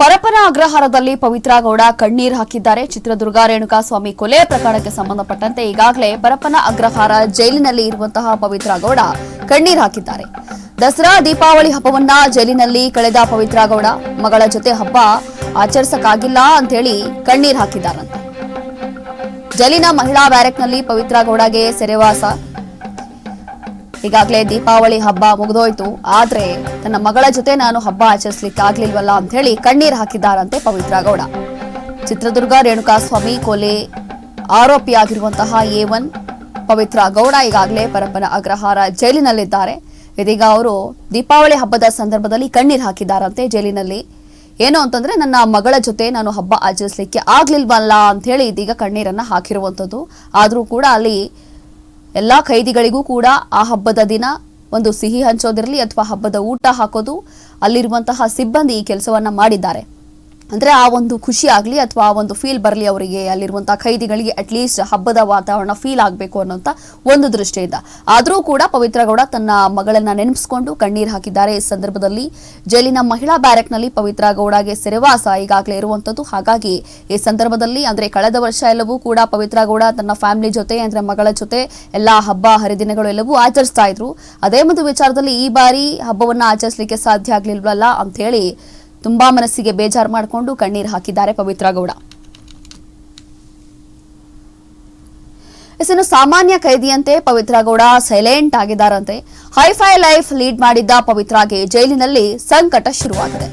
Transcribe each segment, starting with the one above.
ಪರಪನ ಅಗ್ರಹಾರದಲ್ಲಿ ಪವಿತ್ರ ಗೌಡ ಕಣ್ಣೀರ್ ಹಾಕಿದ್ದಾರೆ. ಚಿತ್ರದುರ್ಗ ರೇಣುಕಾಸ್ವಾಮಿ ಕೊಲೆ ಪ್ರಕರಣಕ್ಕೆ ಸಂಬಂಧಪಟ್ಟಂತೆ ಈಗಾಗಲೇ ಪರಪನ ಅಗ್ರಹಾರ ಜೈಲಿನಲ್ಲಿ ಇರುವಂತಹ ಪವಿತ್ರ ಗೌಡ ಕಣ್ಣೀರ್ ಹಾಕಿದ್ದಾರೆ. ದಸರಾ ದೀಪಾವಳಿ ಹಬ್ಬವನ್ನ ಜೈಲಿನಲ್ಲಿ ಕಳೆದ ಪವಿತ್ರ ಗೌಡ ಮಗಳ ಜೊತೆ ಹಬ್ಬ ಆಚರಿಸಕ್ಕಾಗಿಲ್ಲ ಅಂತೇಳಿ ಕಣ್ಣೀರು ಹಾಕಿದ್ದಾರಂತೆ. ಜೈಲಿನ ಮಹಿಳಾ ಬ್ಯಾರೆಕ್ನಲ್ಲಿ ಪವಿತ್ರ ಗೌಡಗೆ ಸೆರೆವಾಸ ಈಗಾಗಲೇ ದೀಪಾವಳಿ ಹಬ್ಬ ಮುಗಿದೋಯ್ತು. ಆದ್ರೆ ತನ್ನ ಮಗಳ ಜೊತೆ ನಾನು ಹಬ್ಬ ಆಚರಿಸ್ಲಿಕ್ಕೆ ಆಗ್ಲಿಲ್ವಲ್ಲ ಅಂತ ಹೇಳಿ ಕಣ್ಣೀರು ಹಾಕಿದ್ದಾರಂತೆ ಪವಿತ್ರ ಗೌಡ. ಚಿತ್ರದುರ್ಗ, ರೇಣುಕಾಸ್ವಾಮಿ, ಕೊಲೆ ಆರೋಪಿಯಾಗಿರುವಂತಹ ಎ ಒನ್ ಪವಿತ್ರ ಗೌಡ ಈಗಾಗಲೇ ಪರಪ್ಪನ ಅಗ್ರಹಾರ ಜೈಲಿನಲ್ಲಿದ್ದಾರೆ. ಇದೀಗ ಅವರು ದೀಪಾವಳಿ ಹಬ್ಬದ ಸಂದರ್ಭದಲ್ಲಿ ಕಣ್ಣೀರು ಹಾಕಿದ್ದಾರಂತೆ ಜೈಲಿನಲ್ಲಿ. ಏನು ಅಂತಂದ್ರೆ ನನ್ನ ಮಗಳ ಜೊತೆ ನಾನು ಹಬ್ಬ ಆಚರಿಸಲಿಕ್ಕೆ ಆಗ್ಲಿಲ್ವಲ್ಲ ಅಂತ ಹೇಳಿ ಇದೀಗ ಕಣ್ಣೀರನ್ನ ಹಾಕಿರುವಂಥದ್ದು. ಆದರೂ ಕೂಡ ಅಲ್ಲಿ ಎಲ್ಲ ಖೈದಿಗಳಿಗೂ ಕೂಡ ಆ ಹಬ್ಬದ ದಿನ ಒಂದು ಸಿಹಿ ಹಂಚೋದಿರಲಿ ಅಥವಾ ಹಬ್ಬದ ಊಟ ಹಾಕೋದು ಅಲ್ಲಿರುವಂತಹ ಸಿಬ್ಬಂದಿ ಈ ಕೆಲಸವನ್ನ ಮಾಡಿದ್ದಾರೆ. ಅಂದ್ರೆ ಆ ಒಂದು ಖುಷಿ ಆಗಲಿ ಅಥವಾ ಆ ಒಂದು ಫೀಲ್ ಬರಲಿ ಅವರಿಗೆ ಅಲ್ಲಿರುವಂತಹ ಖೈದಿಗಳಿಗೆ ಅಟ್ಲೀಸ್ಟ್ ಹಬ್ಬದ ವಾತಾವರಣ ಫೀಲ್ ಆಗಬೇಕು ಅನ್ನೋಂಥ ಒಂದು ದೃಷ್ಟಿಯಿಂದ. ಆದರೂ ಕೂಡ ಪವಿತ್ರ ಗೌಡ ತನ್ನ ಮಗಳನ್ನ ನೆನಪಿಸಿಕೊಂಡು ಕಣ್ಣೀರು ಹಾಕಿದ್ದಾರೆ. ಈ ಸಂದರ್ಭದಲ್ಲಿ ಜೈಲಿನ ಮಹಿಳಾ ಬ್ಯಾರೆಕ್ನಲ್ಲಿ ಪವಿತ್ರ ಗೌಡಗೆ ಸೆರೆವಾಸ ಈಗಾಗಲೇ ಇರುವಂತದ್ದು. ಹಾಗಾಗಿ ಈ ಸಂದರ್ಭದಲ್ಲಿ ಅಂದ್ರೆ ಕಳೆದ ವರ್ಷ ಎಲ್ಲವೂ ಕೂಡ ಪವಿತ್ರ ಗೌಡ ತನ್ನ ಫ್ಯಾಮಿಲಿ ಜೊತೆ ಅಂದ್ರೆ ಮಗಳ ಜೊತೆ ಎಲ್ಲಾ ಹಬ್ಬ ಹರಿದಿನಗಳು ಎಲ್ಲವೂ ಆಚರಿಸ್ತಾ ಇದ್ರು. ಅದೇ ಒಂದು ವಿಚಾರದಲ್ಲಿ ಈ ಬಾರಿ ಹಬ್ಬವನ್ನ ಆಚರಿಸಲಿಕ್ಕೆ ಸಾಧ್ಯ ಆಗ್ಲಿಲ್ವಲ್ಲ ಅಂತ ಹೇಳಿ ತುಂಬಾ ಮನಸ್ಸಿಗೆ ಬೇಜಾರು ಮಾಡಿಕೊಂಡು ಕಣ್ಣೀರು ಹಾಕಿದ್ದಾರೆ ಪವಿತ್ರ ಗೌಡ. ಇನ್ನು ಸಾಮಾನ್ಯ ಕೈದಿಯಂತೆ ಪವಿತ್ರ ಗೌಡ ಸೈಲೆಂಟ್ ಆಗಿದ್ದಾರಂತೆ. ಹೈಫೈ ಲೈಫ್ ಲೀಡ್ ಮಾಡಿದ್ದ ಪವಿತ್ರಾಗೆ ಜೈಲಿನಲ್ಲಿ ಸಂಕಟ ಶುರುವಾಗಿದೆ.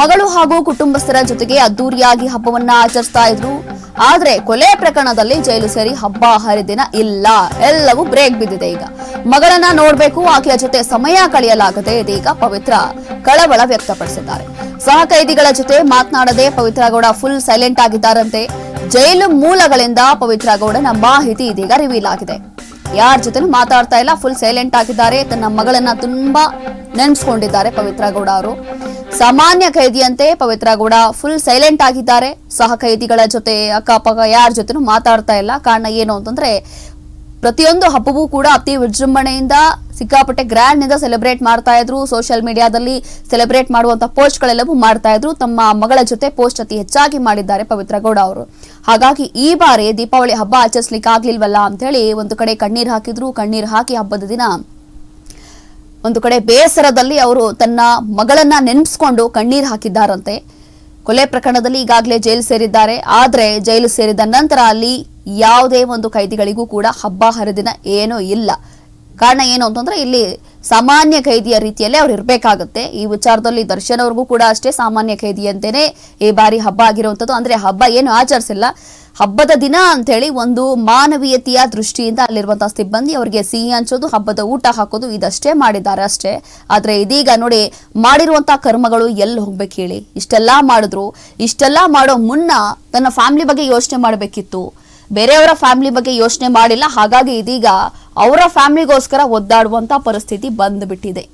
ಮಗಳು ಹಾಗೂ ಕುಟುಂಬಸ್ಥರ ಜೊತೆಗೆ ಅದ್ದೂರಿಯಾಗಿ ಹಬ್ಬವನ್ನ ಆಚರಿಸ್ತಾ ಇದ್ರು ಆದ್ರೆ ಕೊಲೆ ಪ್ರಕರಣದಲ್ಲಿ ಜೈಲು ಸೇರಿ ಹಬ್ಬ ಹರಿದಿನ ಇಲ್ಲ. ಎಲ್ಲವೂ ಬ್ರೇಕ್ ಬಿದ್ದಿದೆ ಈಗ. ಮಗಳನ್ನ ನೋಡ್ಬೇಕು, ಆಕೆಯ ಜೊತೆ ಸಮಯ ಕಳೆಯಲಾಗದೆ ಇದೀಗ ಪವಿತ್ರ ಕಳವಳ ವ್ಯಕ್ತಪಡಿಸಿದ್ದಾರೆ. ಸಹ ಕೈದಿಗಳ ಜೊತೆ ಮಾತನಾಡದೆ ಪವಿತ್ರ ಗೌಡ ಫುಲ್ ಸೈಲೆಂಟ್ ಆಗಿದ್ದಾರಂತೆ. ಜೈಲು ಮೂಲಗಳಿಂದ ಪವಿತ್ರ ಗೌಡನ ಮಾಹಿತಿ ಇದೀಗ ರಿವೀಲ್ ಆಗಿದೆ. ಯಾರ ಜೊತೆನೂ ಮಾತಾಡ್ತಾ ಇಲ್ಲ ಫುಲ್ ಸೈಲೆಂಟ್ ಆಗಿದ್ದಾರೆ. ತನ್ನ ಮಗಳನ್ನ ತುಂಬಾ ನೆನೆಸ್ಕೊಂಡಿದ್ದಾರೆ ಪವಿತ್ರ ಗೌಡ ಅವರು. ಸಾಮಾನ್ಯ ಖೈದಿಯಂತೆ ಪವಿತ್ರ ಗೌಡ ಫುಲ್ ಸೈಲೆಂಟ್ ಆಗಿದ್ದಾರೆ. ಸಹ ಖೈದಿಗಳ ಜೊತೆ ಅಕ್ಕಪಕ್ಕ ಯಾರ ಜೊತೆನೂ ಮಾತಾಡ್ತಾ ಇಲ್ಲ. ಕಾರಣ ಏನು ಅಂತಂದ್ರೆ, ಪ್ರತಿಯೊಂದು ಹಬ್ಬವೂ ಕೂಡ ಅತಿ ವಿಜೃಂಭಣೆಯಿಂದ ಸಿಕ್ಕಾಪಟ್ಟೆ ಗ್ರ್ಯಾಂಡ್ನಿಂದ ಸೆಲೆಬ್ರೇಟ್ ಮಾಡ್ತಾ ಇದ್ರು. ಸೋಷಿಯಲ್ ಮೀಡಿಯಾದಲ್ಲಿ ಸೆಲೆಬ್ರೇಟ್ ಮಾಡುವಂತ ಪೋಸ್ಟ್ ಗಳೆಲ್ಲವೂ ಮಾಡ್ತಾ ಇದ್ರು. ತಮ್ಮ ಮಗಳ ಜೊತೆ ಪೋಸ್ಟ್ ಅತಿ ಹೆಚ್ಚಾಗಿ ಮಾಡಿದ್ದಾರೆ ಪವಿತ್ರ ಗೌಡ ಅವರು. ಹಾಗಾಗಿ ಈ ಬಾರಿ ದೀಪಾವಳಿ ಹಬ್ಬ ಆಚರಿಸಲಿಕ್ಕೆ ಆಗ್ಲಿಲ್ವಲ್ಲ ಅಂತ ಹೇಳಿ ಒಂದು ಕಡೆ ಕಣ್ಣೀರ್ ಹಾಕಿದ್ರು. ಕಣ್ಣೀರ್ ಹಾಕಿ ಹಬ್ಬದ ದಿನ ಒಂದು ಕಡೆ ಬೇಸರದಲ್ಲಿ ಅವರು ತನ್ನ ಮಗಳನ್ನ ನೆನೆಸ್ಕೊಂಡು ಕಣ್ಣೀರು ಹಾಕಿದ್ದಾರಂತೆ. ಕೊಲೆ ಪ್ರಕರಣದಲ್ಲಿ ಈಗಾಗಲೇ ಜೈಲು ಸೇರಿದ್ದಾರೆ. ಆದರೆ ಜೈಲು ಸೇರಿದ ನಂತರ ಅಲ್ಲಿ ಯಾವುದೇ ಒಂದು ಕೈದಿಗಳಿಗೂ ಕೂಡ ಹಬ್ಬ ಹರಿದಿನ ಏನೂ ಇಲ್ಲ. ಕಾರಣ ಏನು ಅಂತಂದ್ರೆ ಇಲ್ಲಿ ಸಾಮಾನ್ಯ ಖೈದಿಯ ರೀತಿಯಲ್ಲೇ ಅವ್ರು ಇರಬೇಕಾಗುತ್ತೆ. ಈ ವಿಚಾರದಲ್ಲಿ ದರ್ಶನ್ ಅವ್ರಿಗೂ ಕೂಡ ಅಷ್ಟೇ ಸಾಮಾನ್ಯ ಖೈದಿಯಂತೆಯೇ ಈ ಬಾರಿ ಹಬ್ಬ ಆಗಿರುವಂಥದ್ದು. ಅಂದ್ರೆ ಹಬ್ಬ ಏನು ಆಚರಿಸಿಲ್ಲ. ಹಬ್ಬದ ದಿನ ಅಂತೇಳಿ ಒಂದು ಮಾನವೀಯತೆಯ ದೃಷ್ಟಿಯಿಂದ ಅಲ್ಲಿರುವಂತಹ ಸಿಬ್ಬಂದಿ ಅವರಿಗೆ ಸಿಹಿ ಹಂಚೋದು, ಹಬ್ಬದ ಊಟ ಹಾಕೋದು ಇದಷ್ಟೇ ಮಾಡಿದ್ದಾರೆ ಅಷ್ಟೇ. ಆದ್ರೆ ಇದೀಗ ನೋಡಿ ಮಾಡಿರುವಂತಹ ಕರ್ಮಗಳು ಎಲ್ಲಿ ಹೋಗ್ಬೇಕು ಹೇಳಿ? ಇಷ್ಟೆಲ್ಲಾ ಮಾಡಿದ್ರು. ಇಷ್ಟೆಲ್ಲ ಮಾಡೋ ಮುನ್ನ ತನ್ನ ಫ್ಯಾಮಿಲಿ ಬಗ್ಗೆ ಯೋಚನೆ ಮಾಡಬೇಕಿತ್ತು. ಬೇರೆಯವರ ಫ್ಯಾಮಿಲಿ ಬಗ್ಗೆ ಯೋಚನೆ ಮಾಡಿಲ್ಲ. ಹಾಗಾಗಿ ಇದೀಗ ಅವರ ಫ್ಯಾಮಿಲಿಗೋಸ್ಕರ ಒದ್ದಾಡುವಂತ ಪರಿಸ್ಥಿತಿ ಬಂದ್ಬಿಟ್ಟಿದೆ.